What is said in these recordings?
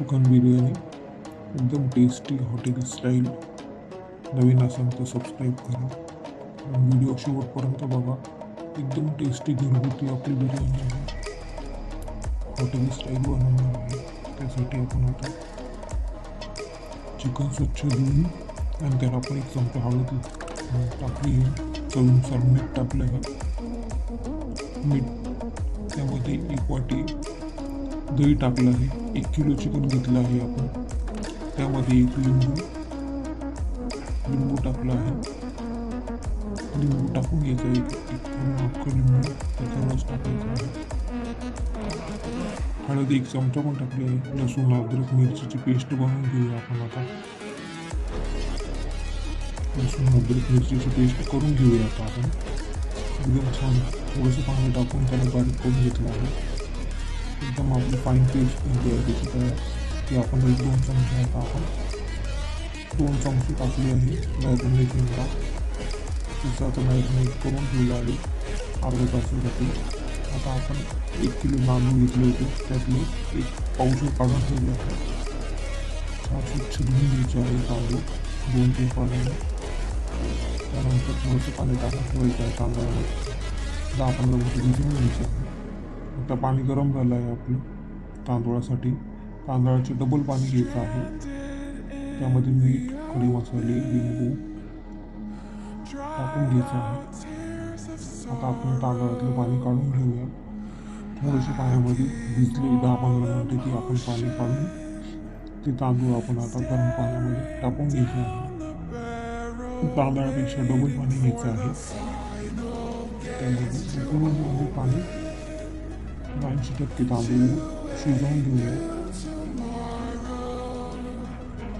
Chicken biryani एकदम tasty hotel style नवीन असाल तर सबस्क्राईब करा. व्हिडिओ शेवटपर्यंत बघा. एकदम टेस्टी घरगुती आपली बिर्याणी आहे. हॉटेल स्टाईल बनवणार आहे. त्यासाठी आपण आता चिकन स्वच्छ धुवून आणि त्याला आपण एक चमचा हळद टाकली आहे. चवीनुसार मीठ टाकलं आहे मीठ त्यामध्ये एक वाटी दही टाकलं आहे एक किलो चिकन घेतलं आहे आपण. त्यामध्ये एक लिंबू लिंबू टाकलं आहे. लिंबू टाकून घ्यायचं एक एक अख्खं लिंबू त्याचा रस टाकायचा आहे. हळद एक चमचा पण टाकली आहे लसूण अद्रक मिरचीची पेस्ट बनवून घेऊया आपण आता. लसूण अद्रक मिरचीची पेस्ट करून घेऊया आता आपण. एकदम छान थोडंसं पाणी टाकून त्याला बारीक करून घेतलं आहे. एकदम आपली फाईन पेस्ट कोणती आहे ती आपण एक दोन चमचे आता आपण. दोन चमचे टाकली आहे मॅरिनेटिंगला तिचं आता मॅरिनेट करून ठेवलं आहे अर्ध्या तासासाठी आता आपण एक किलो बांधून घेतले होते त्यातले एक पाऊस काढून ठेवले आहे छान स्वच्छ धुवून घ्यायचे आहे तांदूळ दोन तीन पाण्याने त्यानंतर थोडंसं पाणी टाकून ठेवायचं आहे तांदळामध्ये. दहा पंधरा मिनिटं भिजवून घ्यायचं. आहे आता पाणी गरम झालं आहे आपलं. तांदूळासाठी. तांदळाचे डबल पाणी घ्यायचं आहे. त्यामध्ये मीठ खडे मसाले लिंबू टाकून घ्यायचं आहे. आता आपण तांदळातलं पाणी काढून घेऊया. थोडेसे पाण्यामध्ये भिजले दहा पंधरा मिनटं की आपण पाणी काढून ते तांदूळ आपण आता गरम पाण्यामध्ये टाकून घ्यायचे आहे. तांदळापेक्षा डबल पाणी घ्यायचं आहे. त्यामध्ये म्हणजे पाणी टक्के तांदूळ शिजवून घेऊया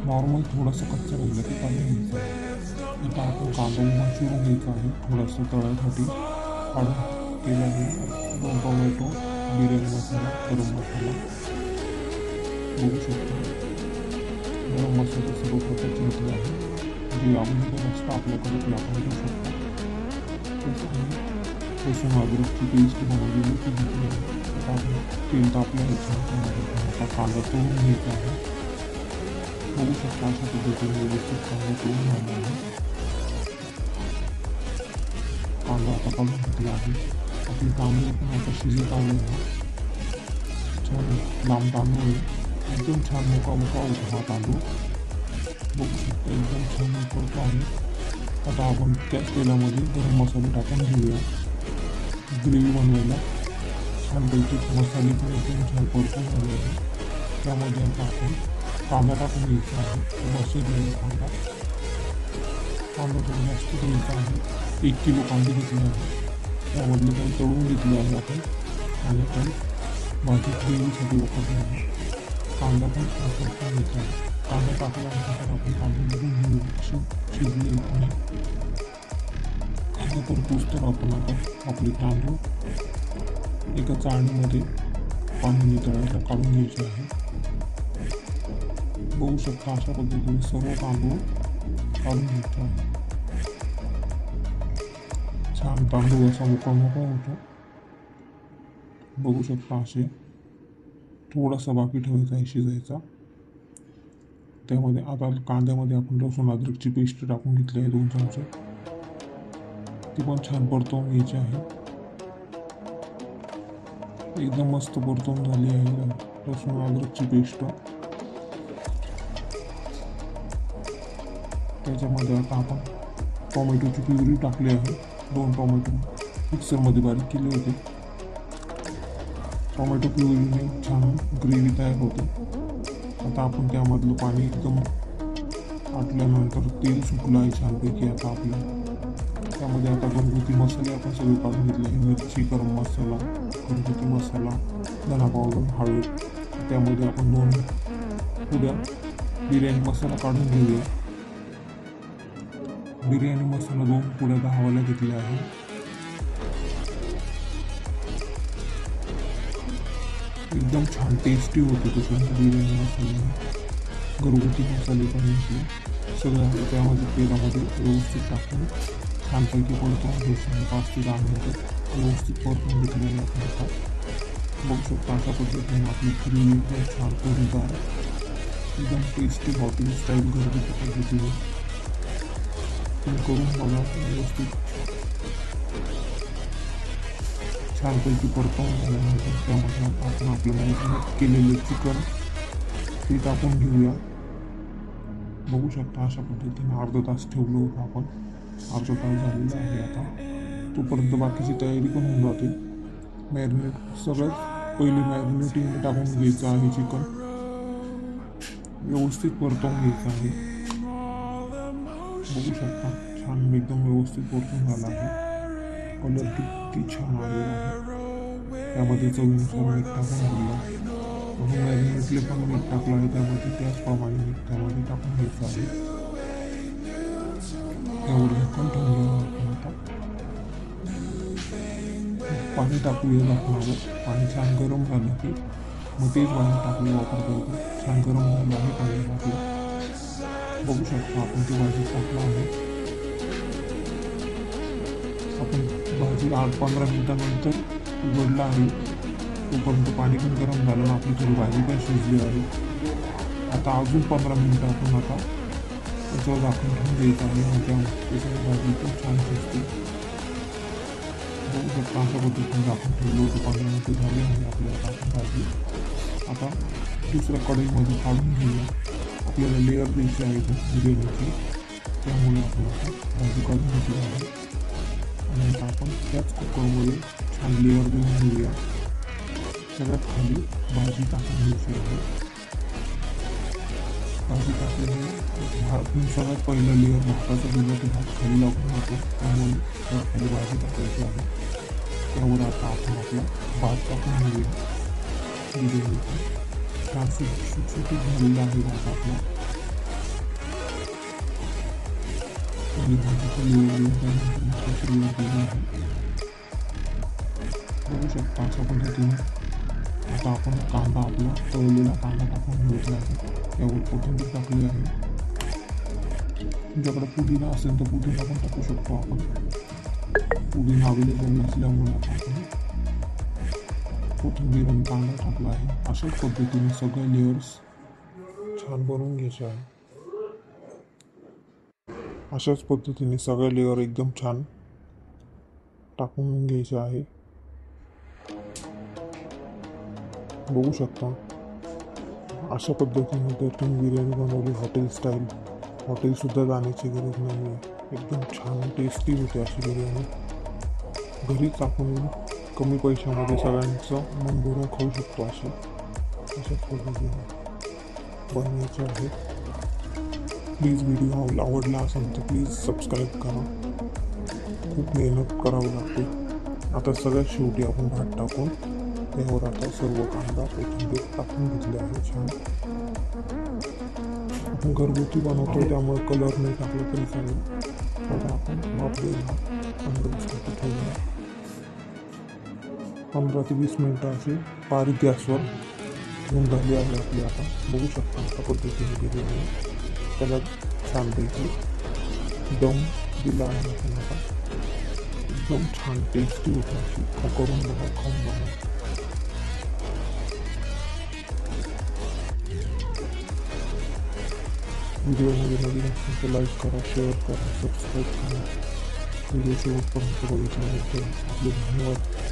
नॉर्मल थोडंसं कच्चं राहिलं ते घ्यायचं आहे आता आपण कांदा उभा चिरून घ्यायचा आहे थोडंसं तळ्यासाठी काढून केलं आहे टोमॅटो बिर्याणी मसाला, गरम मसाला। बघू शकतो गरम मसाला सर्व प्रकारचे घेतले आहे जे अवेलेबल असतं आपल्याकडे ते आपण घेऊ शकतो त्याच्यामध्ये लसूण अद्रकची पेस्ट बनवलेली ती घेतली आहे आता आपण तेल तापलं ह्याच्यामध्ये आता कांदा तळून घ्यायचा आहे बघू शकता अशा पद्धतीने व्यवस्थित कांदा तळून झाला आहे कांदा आता काढून घेतला आहे आपले तांदूळ पण आता शिजत आले आहे छान लांब तांदूळ आहे एकदम छान मोका मोका होता हा तांदूळ बघू शकता एकदम छान उकळतो आहे आता आपण त्याच तेलामध्ये गरम मसाले टाकून घेऊया ग्रेव्ही बनवायला छानपैकी मसाले पण एकदम छान परतून झाले आहे त्यामध्ये आता आपण कांदा टाकून घ्यायचा आहे मसूर कांदा कांदा थोडा जास्त घ्यायचा आहे एक किलो कांदे घेतले आहे त्यामधले काही तळून घेतले आहे आपण आणि आपण भाजी ग्रेव्हीसाठी वापरले आहे कांदा पण छान परतून घेतला आहे कांदा टाकल्यानंतर आपण कांदे बघून घेऊ शि शिजले आणि कांदा परतूस तर आपण आता आपले तांदूळ एका चाळणीमध्ये पाणी नितळायला काढून घ्यायचे आहे. बघू शकता अशा पद्धतीने सर्व तांदूळ काढून घ्यायचे आहे छान तांदूळ असा मोकळा मोकळा होतो. बघू शकता असे थोडासा बाकी ठेवायचा आहे शिजायचा. त्यामध्ये आता कांद्यामध्ये आपण लसूण अद्रकची पेस्ट टाकून घेतली आहे दोन चमचे. ती पण छान परतवून घ्यायची आहे. एकदम मस्त परतून झाली आहे लसूण अद्रकची पेस्ट. त्याच्यामध्ये आता आपण टोमॅटोची प्युरी टाकली आहे दोन टोमॅटो मिक्सरमध्ये बारीक केले होते. टोमॅटो प्युरीने छान ग्रेव्ही तयार होते. आता आपण त्यामधलं पाणी एकदम आटल्यानंतर तेल सुटलं आहे छानपैकी आता आपलं. त्यामध्ये आता घरगुती मसाले आपण सगळे काढून घेतले. मिरची गरम मसाला घरगुती मसाला धना पावडर हळद. त्यामध्ये आपण दोन उद्या बिर्याणी मसाला काढून घेऊया. बिर्याणी मसाला दोन पुढ्या दहावायला घेतल्या आहे. एकदम छान टेस्टी होते तसं बिर्याणी मसाले. घरगुती मसाले पण घेतले सगळं त्यामध्ये तेलामध्ये व्यवस्थित टाकून छानपैकी परतून घ्यायचं आहे पाच ते दहा मिनटं व्यवस्थित परतून घेतलेलं आपण आता बघू शकता अशा पद्धतीने आपली ग्रेव्ही एकदम छान पोळीदार एकदम टेस्टी हॉटेल स्टाईल घरगुती पद्धतीने तुम्ही करून बघा व्यवस्थित छानपैकी परतवून झाल्यानंतर त्यामध्ये आपण आपलं मॅरिनेट केलेलं चिकन ते टाकून घेऊया बघू शकता अशा पद्धतीने अर्धा तास ठेवलं होतं आपण अर्धा तास झालेला आहे आता तोपर्यंत बाकीची तयारी पण होऊन जाते. मॅरिनेट सगळ्यात पहिले मॅरिनेटिंग टाकून घ्यायचं आहे चिकन. व्यवस्थित परतवून घ्यायचं आहे. बघू शकता छान एकदम व्यवस्थित परतून झाला आहे. कलर किती छान आलेला आहे. त्यामध्ये चवीनुसार मीठ टाकून दिलं म्हणून मॅरिनेटले पण मीठ टाकलं आहे. त्यामध्ये त्याचप्रमाणे मीठ त्यामध्ये टाकून घ्यायचं आहे. त्यावर झाकण ठेवलं आपण पाणी टाकूया झाकणावर पाणी छान गरम झालं की मग तेच पाणी टाकून वापर करतो छान गरम झालं आहे पाणी टाकलं. बघू शकतो आपण ती भाजी टाकलं आहे. आपण भाजी आठ पंधरा मिनटानंतर उघडलं आहे. तोपर्यंत पाणी पण गरम झालं आपली थोडी भाजी पण शिजली आहे. आता अजून पंधरा मिनटं आपण आता जो झाकून ठेवून द्यायचं आहे आणि त्या त्याच्यावर भाजी पण छान दिसते बघू शकता अशा पद्धतीने झाकून ठेवलो होतो पंधरा मिनिटं झाली आहे आपल्याला टाकून भाजी आता दुसऱ्या कढईमध्ये काढून घेऊया आपल्याला लेअर द्यायची आहे बिर्याणीची त्यामुळे आपल्याला भाजी काढून घेतली आहे आणि आता आपण त्याच कुकरमध्ये छान लेअर देऊन घेऊया सगळ्यात खाली भाजी टाकून घ्यायची आहे भाजी टाकल्याने भात सगळ्यात पहिलं लेअर भाताचा दिला तो भात खाली लागून होतो त्यामुळे खाली भाजी टाकायची आहे त्यावर आता आपण आपला भात टाकून घेऊया बिर्याणीचा सुटसुटीत झालेला आहे भात आपला आणि लेअर आहे बघू शकता अशा पद्धतीने आता आपण कांदा आपला तळलेला कांदा टाकून घेतला आहे. त्यावर कोथिंबीर टाकली आहे. तुमच्याकडे पुदिना असेल तर पुदिना पण टाकू शकतो आपण. पुदिना अवेलेबल नसल्यामुळे आपण कोथिंबीर आणि कांदा टाकला आहे. अशाच पद्धतीने सगळे लेअर्स छान बनवून घ्यायचे आहे. अशाच पद्धतीने सगळे लेअर एकदम छान टाकून घ्यायचे आहे. बघू शकता. अशा पद्धतीने जर तुम्ही बिर्याणी बनवली हॉटेल स्टाईल हॉटेलसुद्धा जाण्याची गरज नाही आहे एकदम छान टेस्टी होते अशी बिर्याणी. घरीच आपण कमी पैशामध्ये सगळ्यांचं मन भरून खाऊ शकतो अशी. अशा पद्धतीने बनवायचे आहे. प्लीज व्हिडिओ आव- आवडला असेल तर प्लीज सबस्क्राईब करा. खूप मेहनत करावी लागते. आता सगळ्यात शेवटी आपण भात टाकून त्यावर आता सर्व कांदा कोथिंबीर टाकून घेतले आहे. छान. आपण घरगुती बनवतो त्यामुळे कलर नाही टाकला तरी चालेल. आता आपण वाफ द्यायला पंधरा वीस मिनटं ठेवूया. पंधरा ते वीस मिनटं असे बारीक गॅसवर होऊन झाली आहे आपली आता. बघू शकता अशा पद्धतीने बिर्याणी त्याला छानपैकी दम दिला आहे आपण आता. एकदम छान टेस्टी होते अशी. करून बघा खाऊन बघा. व्हिडिओमध्ये नवीन असेल तर लाईक करा शेअर करा सबस्क्राईब करा व्हिडिओ शेवटपर्यंत बघितल्याबद्दल आपले धन्यवाद